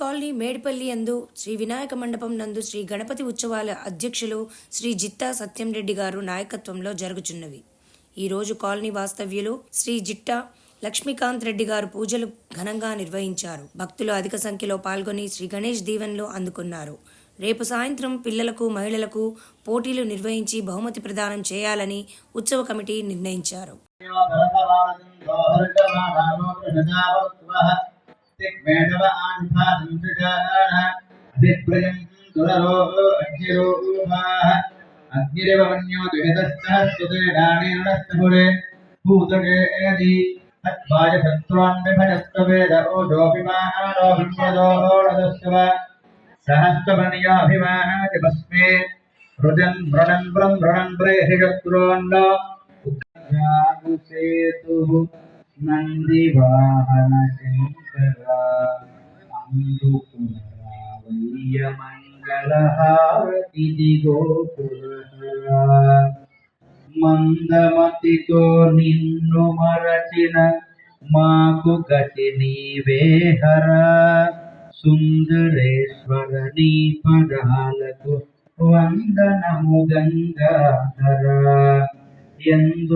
Colony Medipalli యందు శ్రీ వినాయక మండపం నందు శ్రీ గణపతి ఉత్సవాల అధ్యక్షులు శ్రీ జిత్తా సత్యం రెడ్డి గారు నాయకత్వంలో జరుగుచున్నవి. ఈరోజు కాలనీ వాస్తవ్యులు శ్రీ జిట్టా లక్ష్మీకాంత్ రెడ్డి గారు పూజలు ఘనంగా నిర్వహించారు. భక్తులు అధిక సంఖ్యలో పాల్గొని శ్రీ గణేష్ దీవెనలు అందుకున్నారు. రేపు సాయంత్రం పిల్లలకు మహిళలకు పోటీలు నిర్వహించి బహుమతి ప్రదానం చేయాలని ఉత్సవ కమిటీ నిర్ణయించారు. అగ్నిరవన్యో దుహితస్థురే భూతగేది తద్వాజసత్వాన్ విభజత్వేద ఓజోపి మానో విశ్వదోడదస్వ సహస్రమణియాభిమాతి భస్మే మృజన్ మృణన్ బ్రం మృణన్ ప్రేహి శత్రున్న సేతు నంది వాహన శంకర అందుకురవయ్య మంగళహారతి దిగోపుర మందమతితో నిన్ను మరచిన మాకు గతి నీవేహర సుందరేశ్వర నీ పదాలకు వందనము గంగాధర. ఎందు